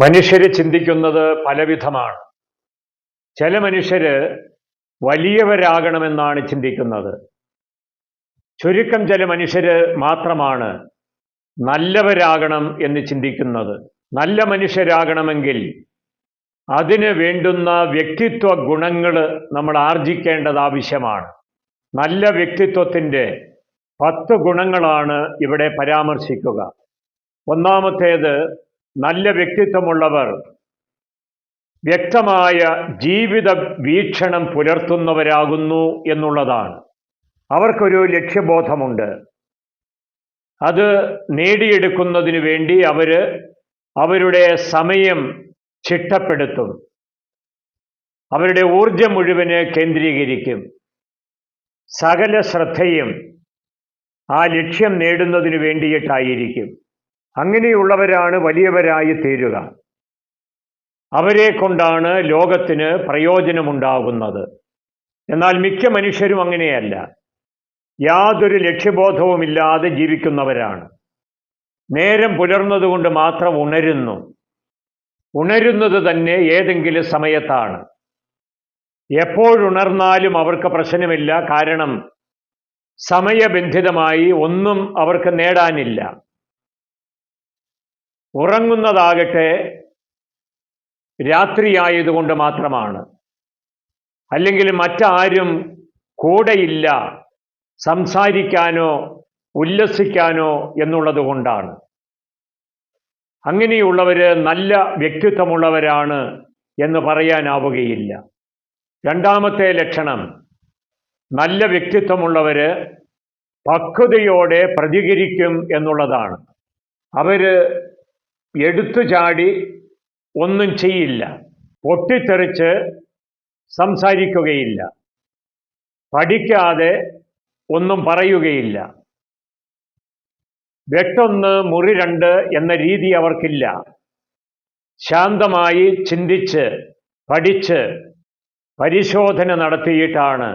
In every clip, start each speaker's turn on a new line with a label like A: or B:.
A: മനുഷ്യര് ചിന്തിക്കുന്നത് പലവിധമാണ്. ചില മനുഷ്യര് വലിയവരാകണമെന്നാണ് ചിന്തിക്കുന്നത്. ചുരുക്കം ചില മനുഷ്യര് മാത്രമാണ് നല്ലവരാകണം എന്ന് ചിന്തിക്കുന്നത്. നല്ല മനുഷ്യരാകണമെങ്കിൽ അതിന് വേണ്ടുന്ന വ്യക്തിത്വ ഗുണങ്ങൾ നമ്മൾ ആർജിക്കേണ്ടത് ആവശ്യമാണ്. നല്ല വ്യക്തിത്വത്തിന്റെ പത്ത് ഗുണങ്ങളാണ് ഇവിടെ പരാമർശിക്കുക. ഒന്നാമത്തേത് നല്ല വ്യക്തിത്വമുള്ളവർ വ്യക്തമായ ജീവിത വീക്ഷണം പുലർത്തുന്നവരാകുന്നു എന്നുള്ളതാണ്. അവർക്കൊരു ലക്ഷ്യബോധമുണ്ട്. അത് നേടിയെടുക്കുന്നതിന് വേണ്ടി അവർ അവരുടെ സമയം ചിട്ടപ്പെടുത്തും. അവരുടെ ഊർജം മുഴുവൻ കേന്ദ്രീകരിക്കും. സകല ശ്രദ്ധയും ആ ലക്ഷ്യം നേടുന്നതിന് വേണ്ടിയിട്ടായിരിക്കും. അങ്ങനെയുള്ളവരാണ് വലിയവരായി തീരുക. അവരെ കൊണ്ടാണ് ലോകത്തിന് പ്രയോജനമുണ്ടാകുന്നത്. എന്നാൽ മിക്ക മനുഷ്യരും അങ്ങനെയല്ല. യാതൊരു ലക്ഷ്യബോധവുമില്ലാതെ ജീവിക്കുന്നവരാണ്. നേരം പുലർന്നതുകൊണ്ട് മാത്രം ഉണരുന്നു. ഉണരുന്നത് തന്നെ ഏതെങ്കിലും സമയത്താണ്. എപ്പോഴുണർന്നാലും അവർക്ക് പ്രശ്നമില്ല. കാരണം സമയബന്ധിതമായി ഒന്നും അവർക്ക് നേടാനില്ല. ഉറങ്ങുന്നതാകട്ടെ രാത്രിയായതുകൊണ്ട് മാത്രമാണ്. അല്ലെങ്കിൽ മറ്റാരും കൂടെയില്ല സംസാരിക്കാനോ ഉല്ലസിക്കാനോ എന്നുള്ളത് കൊണ്ടാണ്. അങ്ങനെയുള്ളവർ നല്ല വ്യക്തിത്വമുള്ളവരാണ് എന്ന് പറയാനാവുകയില്ല. രണ്ടാമത്തെ ലക്ഷണം നല്ല വ്യക്തിത്വമുള്ളവർ പക്വതയോടെ പ്രതികരിക്കും എന്നുള്ളതാണ്. അവർ എടുത്തു ചാടി ഒന്നും ചെയ്യില്ല. പൊട്ടിത്തെറിച്ച് സംസാരിക്കുകയില്ല. പഠിക്കാതെ ഒന്നും പറയുകയില്ല. വെട്ടൊന്ന് മുറി രണ്ട് എന്ന രീതി അവർക്കില്ല. ശാന്തമായി ചിന്തിച്ച് പഠിച്ച് പരിശോധന നടത്തിയിട്ടാണ്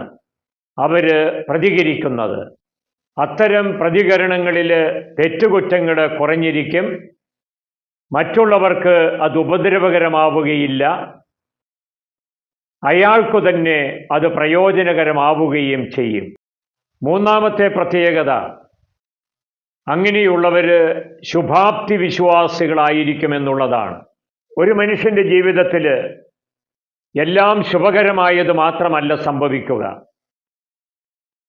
A: അവർ പ്രതികരിക്കുന്നത്. അത്തരം പ്രതികരണങ്ങളിൽ തെറ്റുകുറ്റങ്ങൾ കുറഞ്ഞിരിക്കും. മറ്റുള്ളവർക്ക് അത് ഉപദ്രവകരമാവുകയില്ല. അയാൾക്കു തന്നെ അത് പ്രയോജനകരമാവുകയും ചെയ്യും. മൂന്നാമത്തെ പ്രത്യേകത അങ്ങനെയുള്ളവർ ശുഭാപ്തി വിശ്വാസികളായിരിക്കുമെന്നുള്ളതാണ്. ഒരു മനുഷ്യന്റെ ജീവിതത്തിൽ എല്ലാം ശുഭകരമായത് മാത്രമല്ല സംഭവിക്കുക.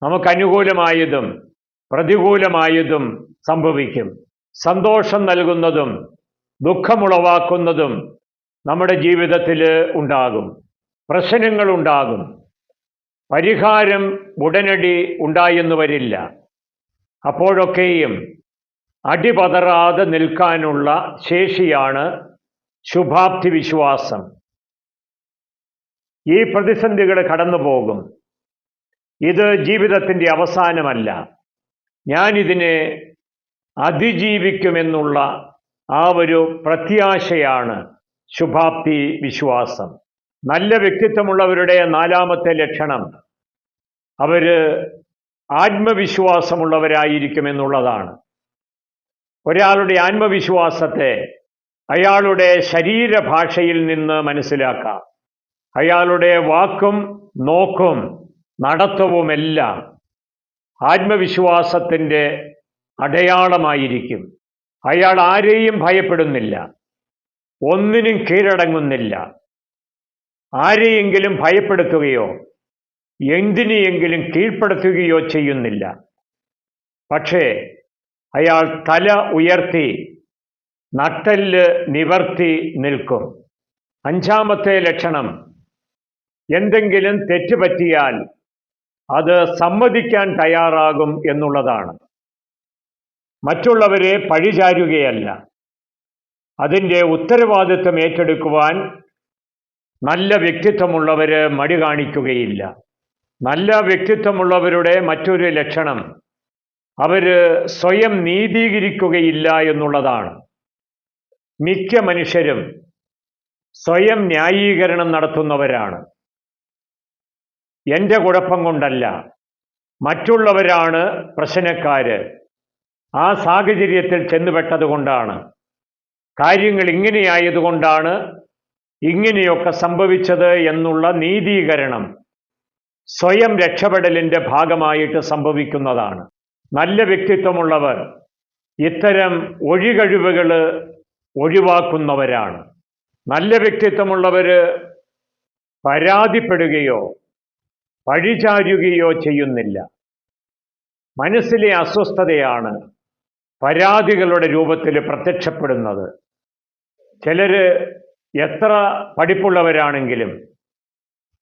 A: നമുക്ക് അനുകൂലമായതും പ്രതികൂലമായതും സംഭവിക്കും. സന്തോഷം നൽകുന്നതും ദുഃഖമുളവാക്കുന്നതും നമ്മുടെ ജീവിതത്തിൽ ഉണ്ടാകും. പ്രശ്നങ്ങൾ ഉണ്ടാകും പരിഹാരം ഉടനടി ഉണ്ടായെന്ന് വരില്ല. അപ്പോഴൊക്കെയും അടിപതറാതെ നിൽക്കാനുള്ള ശേഷിയാണ് ശുഭാപ്തി വിശ്വാസം. ഈ പ്രതിസന്ധികൾ കടന്നു പോകും ഇത് ജീവിതത്തിന്റെ അവസാനമല്ല. ഞാനിതിനെ അതിജീവിക്കുമെന്നുള്ള ആ ഒരു പ്രത്യാശയാണ് ശുഭാപ്തി വിശ്വാസം. നല്ല വ്യക്തിത്വമുള്ളവരുടെ നാലാമത്തെ ലക്ഷണം അവർ ആത്മവിശ്വാസമുള്ളവരായിരിക്കുമെന്നുള്ളതാണ്. ഒരാളുടെ ആത്മവിശ്വാസത്തെ അയാളുടെ ശരീരഭാഷയിൽ നിന്ന് മനസ്സിലാക്കാം. അയാളുടെ വാക്കും നോക്കും നടത്തവുമെല്ലാം ആത്മവിശ്വാസത്തിന്റെ അടയാളമായിരിക്കും. അയാൾ ആരെയും ഭയപ്പെടുന്നില്ല. ഒന്നിനും കീഴടങ്ങുന്നില്ല. ആരെയെങ്കിലും ഭയപ്പെടുത്തുകയോ എന്തിനെയെങ്കിലും കീഴ്പ്പെടുത്തുകയോ ചെയ്യുന്നില്ല. പക്ഷേ അയാൾ തല ഉയർത്തി നട്ടൽ നിവർത്തി നിൽക്കും. അഞ്ചാമത്തെ ലക്ഷണം എന്തെങ്കിലും തെറ്റുപറ്റിയാൽ അത് സമ്മതിക്കാൻ തയ്യാറാകും എന്നുള്ളതാണ്. മറ്റുള്ളവരെ പഴിചാരുകയല്ല. അതിന്റെ ഉത്തരവാദിത്വം ഏറ്റെടുക്കുവാൻ നല്ല വ്യക്തിത്വമുള്ളവർ മടി കാണിക്കുകയില്ല. നല്ല വ്യക്തിത്വമുള്ളവരുടെ മറ്റൊരു ലക്ഷണം അവർ സ്വയം നീതീകരിക്കുകയില്ല എന്നുള്ളതാണ്. മിക്ക മനുഷ്യരും സ്വയം ന്യായീകരണം നടത്തുന്നവരാണ്. എന്റെ കുഴപ്പം കൊണ്ടല്ല മറ്റുള്ളവരാണ് പ്രശ്നക്കാര്. ആ സാഹചര്യത്തിൽ ചെന്നുപെട്ടതുകൊണ്ടാണ് കാര്യങ്ങൾ ഇങ്ങനെയായതുകൊണ്ടാണ് ഇങ്ങനെയൊക്കെ സംഭവിച്ചത് എന്നുള്ള നീതീകരണം സ്വയം രക്ഷപ്പെടലിന്റെ ഭാഗമായിട്ട് സംഭവിക്കുന്നതാണ്. നല്ല വ്യക്തിത്വമുള്ളവർ ഇത്തരം ഒഴികഴിവുകൾ ഒഴിവാക്കുന്നവരാണ്. നല്ല വ്യക്തിത്വമുള്ളവർ പരാതിപ്പെടുകയോ പഴിചാരുകയോ ചെയ്യുന്നില്ല. മനസ്സിലെ അസ്വസ്ഥതയാണ് പരാതികളുടെ രൂപത്തിൽ പ്രത്യക്ഷപ്പെടുന്നത്. ചിലർ എത്ര പഠിപ്പുള്ളവരാണെങ്കിലും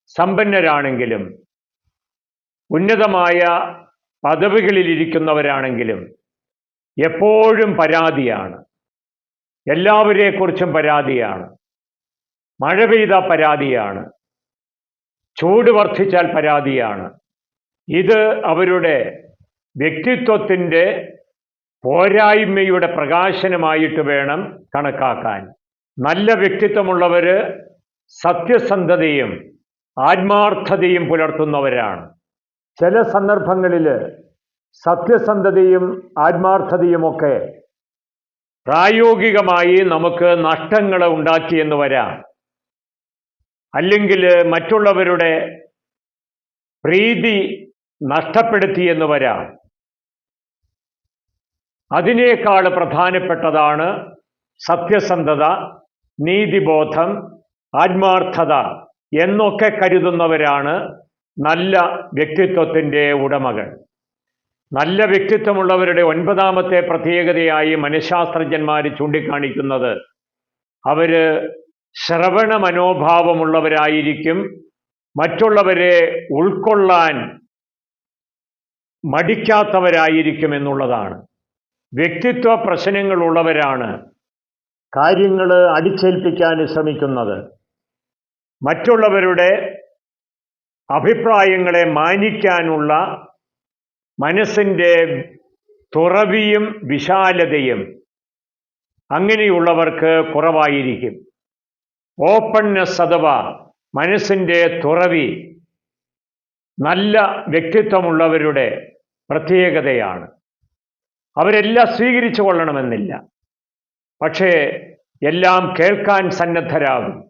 A: സമ്പന്നരാണെങ്കിലും ഉന്നതമായ പദവികളിലിരിക്കുന്നവരാണെങ്കിലും എപ്പോഴും പരാതിയാണ്. എല്ലാവരെക്കുറിച്ചും പരാതിയാണ്. മഴ പെയ്ത പരാതിയാണ്. ചൂട് വർദ്ധിച്ചാൽ പരാതിയാണ്. ഇത് അവരുടെ വ്യക്തിത്വത്തിന്റെ പോരായ്മയുടെ പ്രകാശനമായിട്ട് വേണം കണക്കാക്കാൻ. നല്ല വ്യക്തിത്വമുള്ളവർ സത്യസന്ധതയും ആത്മാർത്ഥതയും പുലർത്തുന്നവരാണ്. ചില സന്ദർഭങ്ങളിൽ സത്യസന്ധതയും ആത്മാർത്ഥതയുമൊക്കെ പ്രായോഗികമായി നമുക്ക് നഷ്ടങ്ങൾ ഉണ്ടാക്കിയെന്ന് വരാം. അല്ലെങ്കിൽ മറ്റുള്ളവരുടെ പ്രീതി നഷ്ടപ്പെടുത്തിയെന്ന് വരാം. അതിനേക്കാൾ പ്രധാനപ്പെട്ടതാണ് സത്യസന്ധത നീതിബോധം ആത്മാർത്ഥത എന്നൊക്കെ കരുതുന്നവരാണ് നല്ല വ്യക്തിത്വത്തിന്റെ ഉടമകൾ. നല്ല വ്യക്തിത്വമുള്ളവരുടെ ഒൻപതാമത്തെ പ്രത്യേകതയായി മനഃശാസ്ത്രജ്ഞന്മാർ ചൂണ്ടിക്കാണിക്കുന്നത്. അവർ ശ്രവണ മനോഭാവമുള്ളവരായിരിക്കും. മറ്റുള്ളവരെ ഉൾക്കൊള്ളാൻ മടിക്കാത്തവരായിരിക്കും എന്നുള്ളതാണ്. വ്യക്തിത്വ പ്രശ്നങ്ങളുള്ളവരാണ് കാര്യങ്ങൾ അടിച്ചേൽപ്പിക്കാൻ ശ്രമിക്കുന്നത്. മറ്റുള്ളവരുടെ അഭിപ്രായങ്ങളെ മാനിക്കാനുള്ള മനസ്സിന്റെ തുറവിയും വിശാലതയും അങ്ങനെയുള്ളവർക്ക് കുറവായിരിക്കും. ഓപ്പൺനെസ് അഥവാ മനസ്സിന്റെ തുറവി നല്ല വ്യക്തിത്വമുള്ളവരുടെ പ്രത്യേകതയാണ്. അവരെല്ലാം സ്വീകരിച്ചു കൊള്ളണമെന്നില്ല. പക്ഷേ എല്ലാം കേൾക്കാൻ സന്നദ്ധരാകും.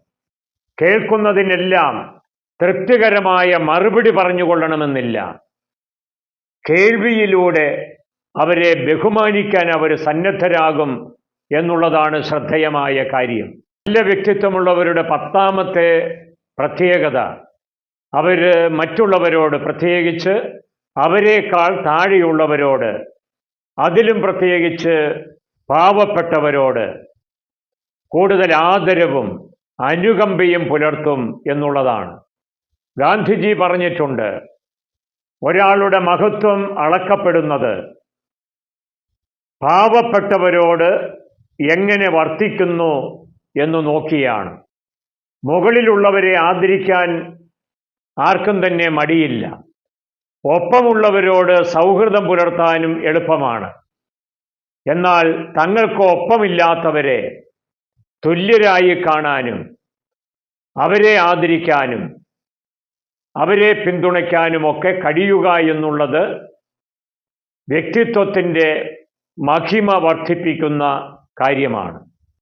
A: കേൾക്കുന്നതിനെല്ലാം തൃപ്തികരമായ മറുപടി പറഞ്ഞുകൊള്ളണമെന്നില്ല. കേൾവിയിലൂടെ അവരെ ബഹുമാനിക്കാൻ അവർ സന്നദ്ധരാകും എന്നുള്ളതാണ് ശ്രദ്ധേയമായ കാര്യം. നല്ല വ്യക്തിത്വമുള്ളവരുടെ പത്താമത്തെ പ്രത്യേകത അവർ മറ്റുള്ളവരോട് പ്രത്യേകിച്ച് അവരെക്കാൾ താഴെയുള്ളവരോട് അതിലും പ്രത്യേകിച്ച് പാവപ്പെട്ടവരോട് കൂടുതൽ ആദരവും അനുകമ്പയും പുലർത്തും എന്നുള്ളതാണ്. ഗാന്ധിജി പറഞ്ഞിട്ടുണ്ട് ഒരാളുടെ മഹത്വം അളക്കപ്പെടുന്നത് പാവപ്പെട്ടവരോട് എങ്ങനെ വർത്തിക്കുന്നു എന്ന് നോക്കിയാണ്. മുകളിലുള്ളവരെ ആദരിക്കാൻ ആർക്കും തന്നെ മടിയില്ല. ഒപ്പമുള്ളവരോട് സൗഹൃദം പുലർത്താനും എളുപ്പമാണ്. എന്നാൽ തങ്ങൾക്ക് ഒപ്പമില്ലാത്തവരെ തുല്യരായി കാണാനും അവരെ ആദരിക്കാനും അവരെ പിന്തുണയ്ക്കാനും ഒക്കെ കഴിയുക എന്നുള്ളത് വ്യക്തിത്വത്തിന്റെ മഹിമ വർദ്ധിപ്പിക്കുന്ന കാര്യമാണ്.